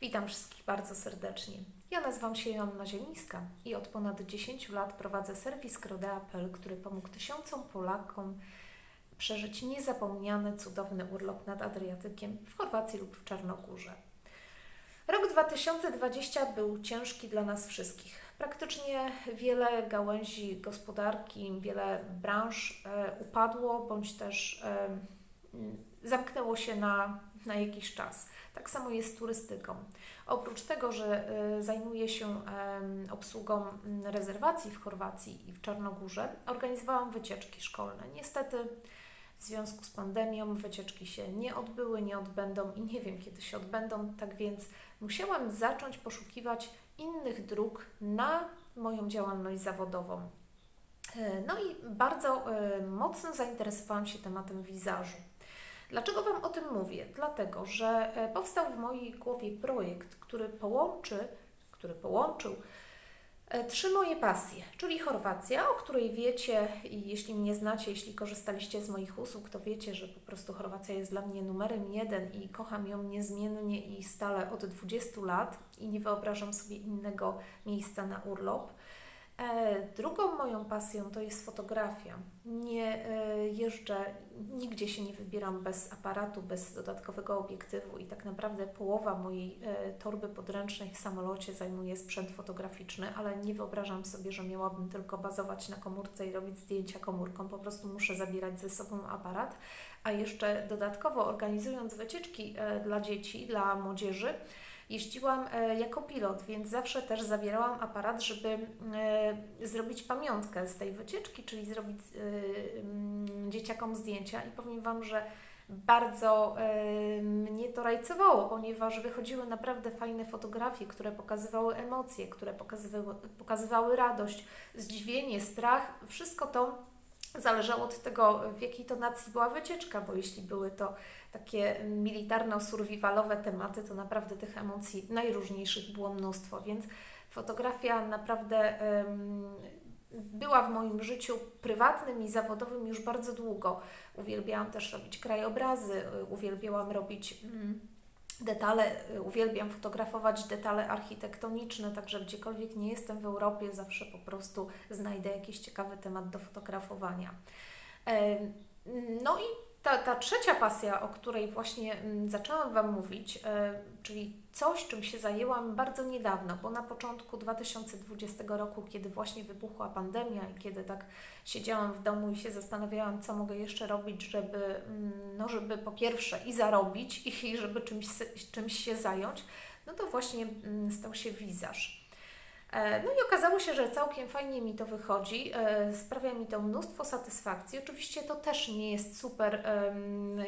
Witam wszystkich bardzo serdecznie. Ja nazywam się Joanna Zielińska i od ponad 10 lat prowadzę serwis Krodea.pl, który pomógł tysiącom Polakom przeżyć niezapomniany, cudowny urlop nad Adriatykiem w Chorwacji lub w Czarnogórze. Rok 2020 był ciężki dla nas wszystkich. Praktycznie wiele gałęzi gospodarki, wiele branż e, upadło bądź też e, zamknęło się na, na jakiś czas. Tak samo jest z turystyką. Oprócz tego, że e, zajmuję się obsługą m, rezerwacji w Chorwacji i w Czarnogórze, organizowałam wycieczki szkolne. Niestety w związku z pandemią wycieczki się nie odbyły, nie odbędą i nie wiem kiedy się odbędą, tak więc musiałam zacząć poszukiwać innych dróg na moją działalność zawodową. E, No i bardzo e, mocno zainteresowałam się tematem wizażu. Dlaczego Wam o tym mówię? Dlatego, że e, powstał w mojej głowie projekt, który połączy, który połączył e, trzy moje pasje, czyli Chorwacja, o której wiecie i jeśli mnie znacie, jeśli korzystaliście z moich usług, to wiecie, że po prostu Chorwacja jest dla mnie numerem jeden i kocham ją niezmiennie i stale od 20 lat i nie wyobrażam sobie innego miejsca na urlop. E, Drugą moją pasją to jest fotografia. Nie e, jeżdżę, nigdzie się nie wybieram bez aparatu, bez dodatkowego obiektywu i tak naprawdę połowa mojej e, torby podręcznej w samolocie zajmuje sprzęt fotograficzny, ale nie wyobrażam sobie, że miałabym tylko bazować na komórce i robić zdjęcia komórką. Po prostu muszę zabierać ze sobą aparat, a jeszcze dodatkowo organizując wycieczki dla dzieci, dla młodzieży, jeździłam e, jako pilot, więc zawsze też zabierałam aparat, żeby e, zrobić pamiątkę z tej wycieczki, czyli zrobić e, mm, dzieciakom zdjęcia. I powiem Wam, że bardzo mnie to rajcowało, ponieważ wychodziły naprawdę fajne fotografie, które pokazywały emocje, które pokazywały, pokazywały radość, zdziwienie, strach. Wszystko to zależało od tego, w jakiej tonacji była wycieczka, bo jeśli były to takie militarno-survivalowe tematy, to naprawdę tych emocji najróżniejszych było mnóstwo, więc fotografia naprawdę em, była w moim życiu prywatnym i zawodowym już bardzo długo. Uwielbiałam też robić krajobrazy, uwielbiałam robić mm, detale, y, uwielbiam fotografować detale architektoniczne, także gdziekolwiek nie jestem w Europie, zawsze po prostu znajdę jakiś ciekawy temat do fotografowania. No i ta, ta trzecia pasja, o której właśnie mm, zaczęłam Wam mówić, e, czyli coś, czym się zajęłam bardzo niedawno, bo na początku 2020 roku, kiedy właśnie wybuchła pandemia i kiedy tak siedziałam w domu i się zastanawiałam, co mogę jeszcze robić, żeby, mm, no, żeby po pierwsze i zarobić, i żeby czymś, czymś się zająć, no to właśnie mm, stał się wizaż. E, No i okazało się, że całkiem fajnie mi to wychodzi, e, sprawia mi to mnóstwo satysfakcji. Oczywiście to też nie jest super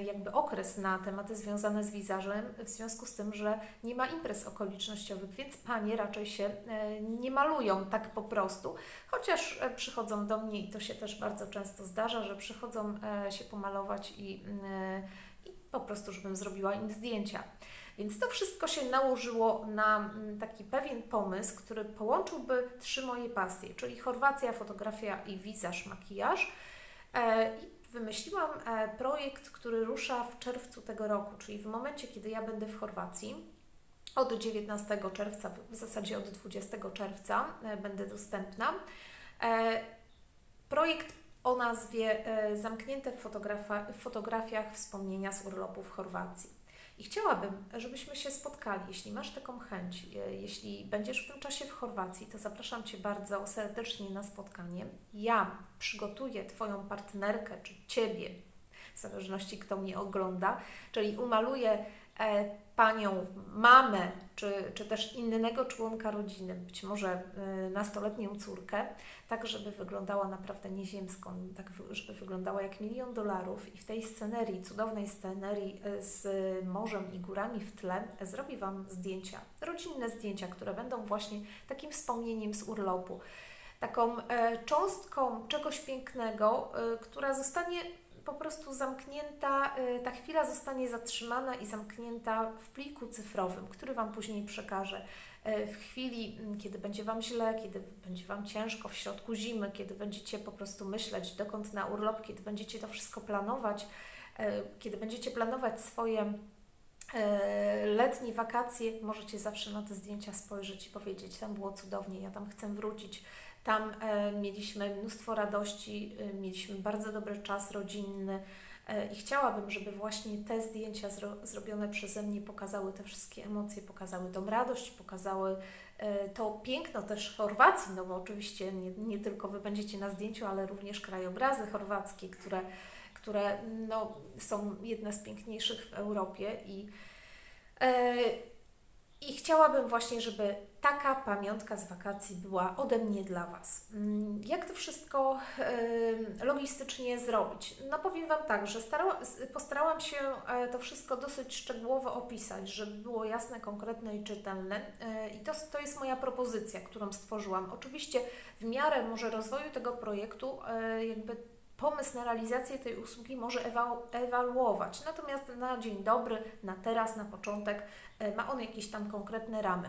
jakby okres na tematy związane z wizażem, w związku z tym, że nie ma imprez okolicznościowych, więc panie raczej się e, nie malują tak po prostu, chociaż przychodzą do mnie i to się też bardzo często zdarza, że przychodzą się pomalować i, i po prostu, żebym zrobiła im zdjęcia. Więc to wszystko się nałożyło na mm, taki pewien pomysł, który połączyłby trzy moje pasje, czyli Chorwacja, fotografia i wizaż, makijaż. E, I wymyśliłam e, projekt, który rusza w czerwcu tego roku, czyli w momencie, kiedy ja będę w Chorwacji. Od 19 czerwca, w zasadzie od 20 czerwca e, będę dostępna. Projekt o nazwie Zamknięte w, w fotografiach wspomnienia z urlopu w Chorwacji. I chciałabym, żebyśmy się spotkali. Jeśli masz taką chęć, e, jeśli będziesz w tym czasie w Chorwacji, to zapraszam Cię bardzo serdecznie na spotkanie. Ja przygotuję Twoją partnerkę czy Ciebie, w zależności kto mnie ogląda, czyli umaluję Panią mamę, czy, czy też innego członka rodziny, być może e, nastoletnią córkę, tak żeby wyglądała naprawdę nieziemską, tak żeby wyglądała jak milion dolarów i w tej scenerii, cudownej scenerii e, z morzem i górami w tle e, zrobię Wam zdjęcia, rodzinne zdjęcia, które będą właśnie takim wspomnieniem z urlopu, taką e, cząstką czegoś pięknego, e, która zostanie po prostu zamknięta, e, ta chwila zostanie zatrzymana i zamknięta w pliku cyfrowym, który Wam później przekażę. E, W chwili, m, kiedy będzie Wam źle, kiedy będzie Wam ciężko w środku zimy, kiedy będziecie po prostu myśleć, dokąd na urlop, kiedy będziecie to wszystko planować, e, kiedy będziecie planować swoje letnie wakacje, możecie zawsze na te zdjęcia spojrzeć i powiedzieć, tam było cudownie, ja tam chcę wrócić. Tam e, mieliśmy mnóstwo radości, e, mieliśmy bardzo dobry czas rodzinny e, i chciałabym, żeby właśnie te zdjęcia zro, zrobione przeze mnie pokazały te wszystkie emocje, pokazały tą radość, pokazały to piękno też Chorwacji, no bo oczywiście nie, nie tylko Wy będziecie na zdjęciu, ale również krajobrazy chorwackie, które, które no, są jedne z piękniejszych w Europie i i chciałabym właśnie, żeby taka pamiątka z wakacji była ode mnie dla Was. Mm, Jak to wszystko logistycznie zrobić? No powiem Wam tak, że postarałam się e, to wszystko dosyć szczegółowo opisać, żeby było jasne, konkretne i czytelne. E, I to, to jest moja propozycja, którą stworzyłam. Oczywiście w miarę może rozwoju tego projektu e, jakby pomysł na realizację tej usługi może ewa- ewaluować. Natomiast na dzień dobry, na teraz, na początek e, ma on jakieś tam konkretne ramy.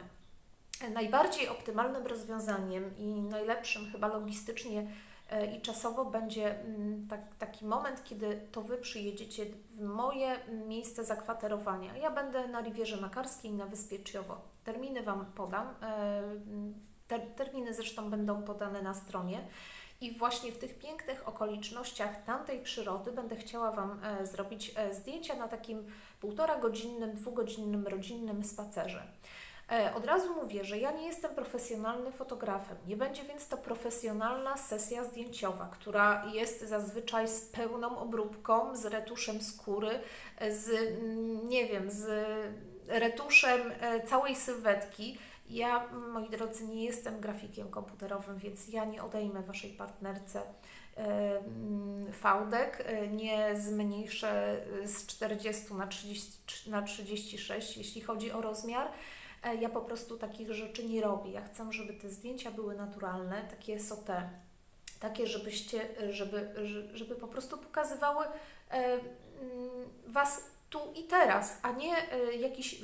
E, Najbardziej optymalnym rozwiązaniem i najlepszym chyba logistycznie e, i czasowo będzie mm, tak, taki moment, kiedy to Wy przyjedziecie w moje miejsce zakwaterowania. Ja będę na Rivierze Makarskiej na Wyspie Cziowo. Terminy Wam podam. Te, terminy zresztą będą podane na stronie. I właśnie w tych pięknych okolicznościach tamtej przyrody będę chciała Wam e, zrobić e, zdjęcia na takim półtora godzinnym, dwugodzinnym rodzinnym spacerze. E, Od razu mówię, że ja nie jestem profesjonalnym fotografem. Nie będzie więc to profesjonalna sesja zdjęciowa, która jest zazwyczaj z pełną obróbką, z retuszem skóry, z, mm, nie wiem, z retuszem całej sylwetki. Ja, moi drodzy, nie jestem grafikiem komputerowym, więc ja nie odejmę Waszej partnerce fałdek, nie zmniejszę e, z 40 na, 30, na 36, jeśli chodzi o rozmiar. E, Ja po prostu takich rzeczy nie robię. Ja chcę, żeby te zdjęcia były naturalne, takie sote, takie, żebyście, żeby, że- żeby po prostu pokazywały Was tu i teraz, a nie e, jakiś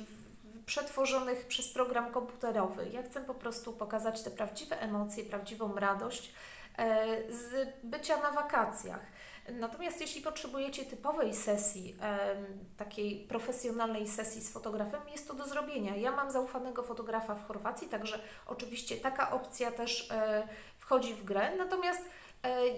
przetworzonych przez program komputerowy. Ja chcę po prostu pokazać te prawdziwe emocje, prawdziwą radość e, z bycia na wakacjach. Natomiast jeśli potrzebujecie typowej sesji, em, takiej profesjonalnej sesji z fotografem, jest to do zrobienia. Ja mam zaufanego fotografa w Chorwacji, także oczywiście taka opcja też e, wchodzi w grę. Natomiast e,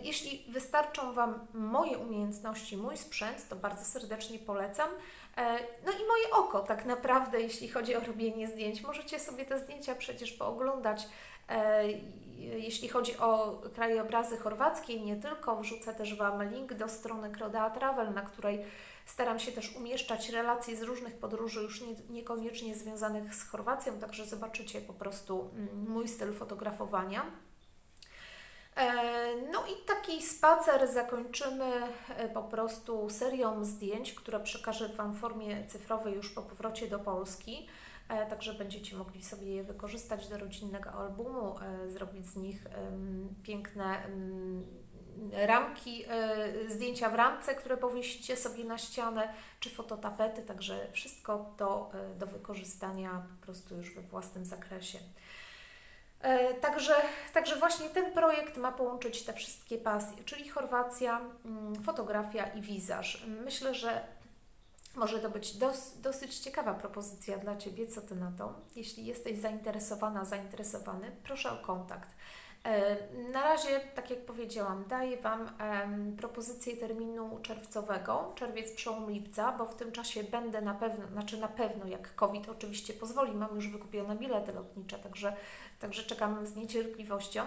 jeśli wystarczą Wam moje umiejętności, mój sprzęt, to bardzo serdecznie polecam. E, No i moje oko, tak naprawdę, jeśli chodzi o robienie zdjęć. Możecie sobie te zdjęcia przecież pooglądać. E, Jeśli chodzi o krajobrazy chorwackie, nie tylko, wrzucę też Wam link do strony Crodea Travel, na której staram się też umieszczać relacje z różnych podróży, już nie, niekoniecznie związanych z Chorwacją, także zobaczycie po prostu mm, mój styl fotografowania. E, No i taki spacer zakończymy e, po prostu serią zdjęć, które przekażę Wam w formie cyfrowej już po powrocie do Polski. E, Także będziecie mogli sobie je wykorzystać do rodzinnego albumu, zrobić z nich piękne ramki, zdjęcia w ramce, które powiesicie sobie na ścianę, czy fototapety, także wszystko to do wykorzystania po prostu już we własnym zakresie. E, Także, także właśnie ten projekt ma połączyć te wszystkie pasje, czyli Chorwacja, mm, fotografia i wizaż. Myślę, że może to być dos, dosyć ciekawa propozycja dla Ciebie. Co Ty na to? Jeśli jesteś zainteresowana, zainteresowany, proszę o kontakt. E, Na razie, tak jak powiedziałam, daję Wam propozycję terminu czerwcowego, czerwiec przełom lipca, bo w tym czasie będę na pewno, znaczy na pewno jak COVID oczywiście pozwoli, mam już wykupione bilety lotnicze, także, także czekam z niecierpliwością,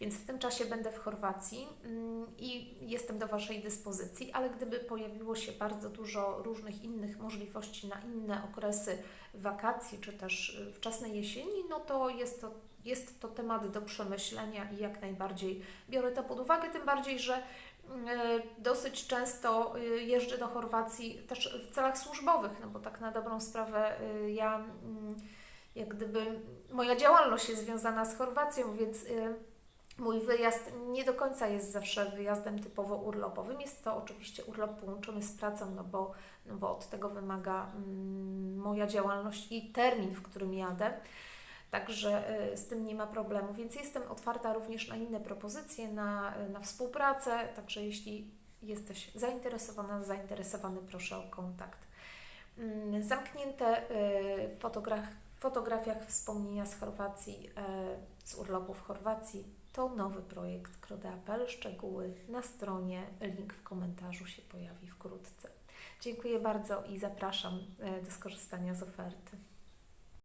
więc w tym czasie będę w Chorwacji mm, i jestem do Waszej dyspozycji, ale gdyby pojawiło się bardzo dużo różnych innych możliwości na inne okresy wakacji, czy też y, wczesnej jesieni, no to jest to jest to temat do przemyślenia i jak najbardziej biorę to pod uwagę, tym bardziej, że y, dosyć często y, jeżdżę do Chorwacji też w celach służbowych, no bo tak na dobrą sprawę y, ja mm, jak gdyby moja działalność jest związana z Chorwacją, więc y, mój wyjazd nie do końca jest zawsze wyjazdem typowo urlopowym. Jest to oczywiście urlop połączony z pracą, no bo, no bo od tego wymaga mm, moja działalność i termin, w którym jadę. Także y, z tym nie ma problemu, więc jestem otwarta również na inne propozycje, na, na współpracę. Także jeśli jesteś zainteresowana, zainteresowany, proszę o kontakt. Mm, Zamknięte y, fotograf, fotografiach wspomnienia z Chorwacji, y, z urlopu w Chorwacji. To nowy projekt Krodea.pl. Szczegóły na stronie, link w komentarzu się pojawi wkrótce. Dziękuję bardzo i zapraszam y, do skorzystania z oferty.